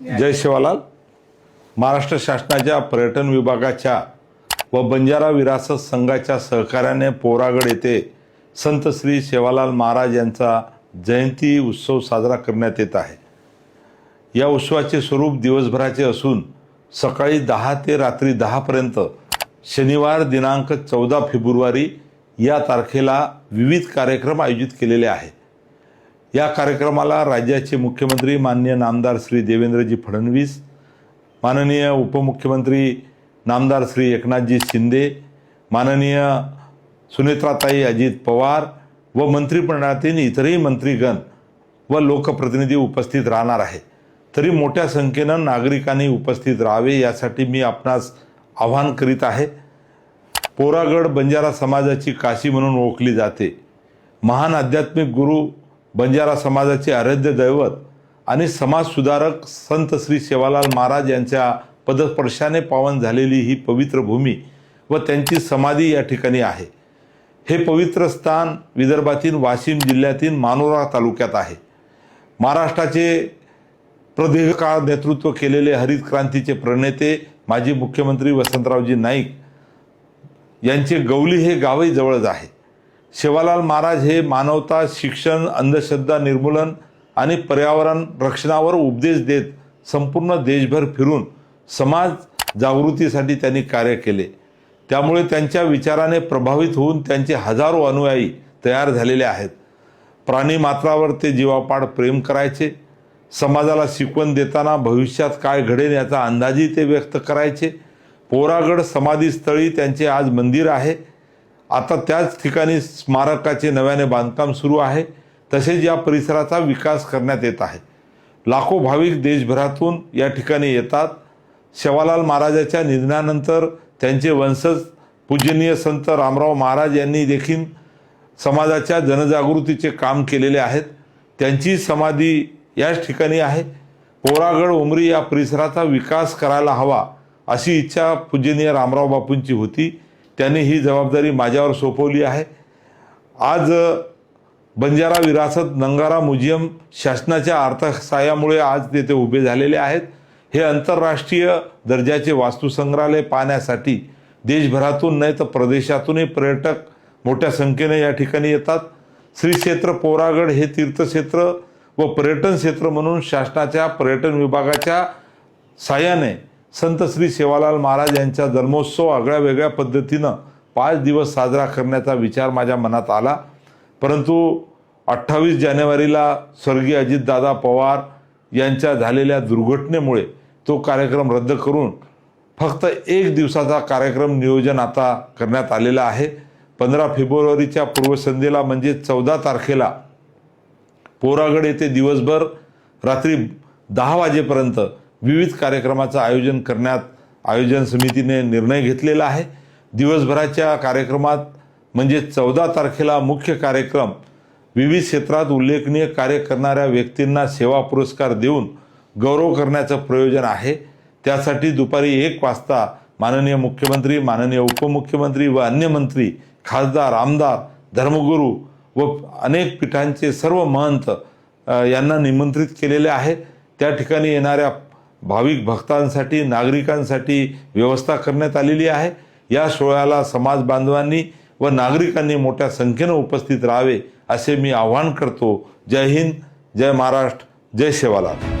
जय शिवालाल. महाराष्ट्र शासनाच्या पर्यटन विभागाच्या व बंजारा विरासत संघाच्या सहकार्याने पोरागड येथे संत श्री शेवालाल महाराज यांचा जयंती उत्सव साजरा करण्यात येत आहे. या उत्सवाचे स्वरूप दिवसभराचे असून सकाळी दहा ते रात्री दहापर्यंत शनिवार दिनांक चौदा फेब्रुवारी या तारखेला विविध कार्यक्रम आयोजित केलेले आहेत. या कार्यक्रमाला राज्याचे मुख्यमंत्री माननीय नामदार श्री देवेंद्रजी फडणवीस माननीय उपमुख्यमंत्री नामदार श्री एकनाथजी शिंदे माननीय सुनेत्राताई अजित पवार व मंत्रिमंडळातील इतरही मंत्रीगण व लोकप्रतिनिधी उपस्थित राहणार आहे तरी मोठ्या संख्येनं नागरिकांनी उपस्थित राहावे यासाठी मी आपणास आवाहन करीत आहे. पोरागड बंजारा समाजाची काशी म्हणून ओळखली जाते. महान आध्यात्मिक गुरु बंजारा समाजाचे आराध्य दैवत आणि समाजसुधारक संत श्री सेवालाल महाराज यांच्या पदस्पर्शाने पावन झालेली ही पवित्र भूमी व त्यांची समाधी या ठिकाणी आहे. हे पवित्र स्थान विदर्भातील वाशिम जिल्ह्यातील मानोरा तालुक्यात आहे. महाराष्ट्राचे प्रदीर्घ काळ नेतृत्व केलेले हरित क्रांतीचे प्रणेते माजी मुख्यमंत्री वसंतरावजी नाईक यांचे गवली हे गावही जवळच आहे. शिवालाल महाराज हे मानवता शिक्षण अंधश्रद्धा निर्मूलन आणि पर्यावरण रक्षणावर उपदेश देत संपूर्ण देशभर फिरून समाज जागृतीसाठी त्यांनी कार्य केले. त्यामुळे त्यांच्या विचाराने प्रभावित होऊन त्यांचे हजारो अनुयायी तयार झालेले आहेत. प्राणी मात्रावर ते जीवापाड प्रेम करायचे. समाजाला शिकवण देताना भविष्यात काय घडेल याचा अंदाजही ते व्यक्त करायचे. पोरागड समाधीस्थळी त्यांचे आज मंदिर आहे. आता त्याच ठिकाणी स्मारकाचे नव्याने बांधकाम सुरू आहे. तसेच या परिसराचा विकास करण्यात येत आहे. लाखो भाविक देशभरातून या ठिकाणी येतात. शेवालाल महाराजाच्या निधनानंतर त्यांचे वंशज पूजनीय संत रामराव महाराज यांनी देखील समाजाच्या जनजागृतीचे काम केलेले आहेत. त्यांची समाधी याच ठिकाणी आहे. पोरागड उमरी या परिसराचा विकास करायला हवा अशी इच्छा पूजनीय रामराव बापूंची होती. त्यांनी ही जबाबदारी माझ्यावर सोपवली आहे. आज बंजारा विरासत नंगारा म्युझियम शासनाच्या अर्थसहाय्यामुळे आज तेथे उभे झालेले आहेत. हे आंतरराष्ट्रीय दर्जाचे वास्तुसंग्रहालय पाहण्यासाठी देशभरातून नाही तर प्रदेशातूनही पर्यटक मोठ्या संख्येने या ठिकाणी येतात. श्री क्षेत्र पोरागड हे तीर्थक्षेत्र व पर्यटन क्षेत्र म्हणून शासनाच्या पर्यटन विभागाच्या साह्याने संत श्री सेवालाल महाराज यांचा जन्मोत्सव आगळ्या वेगळ्या पद्धतीनं पाच दिवस साजरा करण्याचा विचार माझ्या मनात आला. परंतु अठ्ठावीस जानेवारीला स्वर्गीय अजितदादा पवार यांच्या झालेल्या दुर्घटनेमुळे तो कार्यक्रम रद्द करून फक्त एक दिवसाचा कार्यक्रम नियोजन आता करण्यात आलेला आहे. पंधरा फेब्रुवारीच्या पूर्वसंध्येला म्हणजे चौदा तारखेला पोरागड येथे दिवसभर रात्री दहा वाजेपर्यंत विविध कार्यक्रमाचं आयोजन करण्यात आयोजन समितीने निर्णय घेतलेला आहे. दिवसभराच्या कार्यक्रमात म्हणजे चौदा तारखेला मुख्य कार्यक्रम विविध क्षेत्रात उल्लेखनीय कार्य करणाऱ्या व्यक्तींना सेवा पुरस्कार देऊन गौरव करण्याचं प्रयोजन आहे. त्यासाठी दुपारी एक वाजता माननीय मुख्यमंत्री माननीय उपमुख्यमंत्री व अन्य मंत्री खासदार आमदार धर्मगुरू व अनेक पीठांचे सर्व महंत यांना निमंत्रित केलेले आहे. त्या ठिकाणी येणाऱ्या भाविक भक्तांसाठी नागरिकांसाठी व्यवस्था करण्यात आलेली आहे. या सोहळ्याला समाज बांधवांनी व नागरिकांनी मोठ्या संख्येनं उपस्थित राहावे असे मी आवाहन करतो. जय हिंद जय महाराष्ट्र जय शेवालाल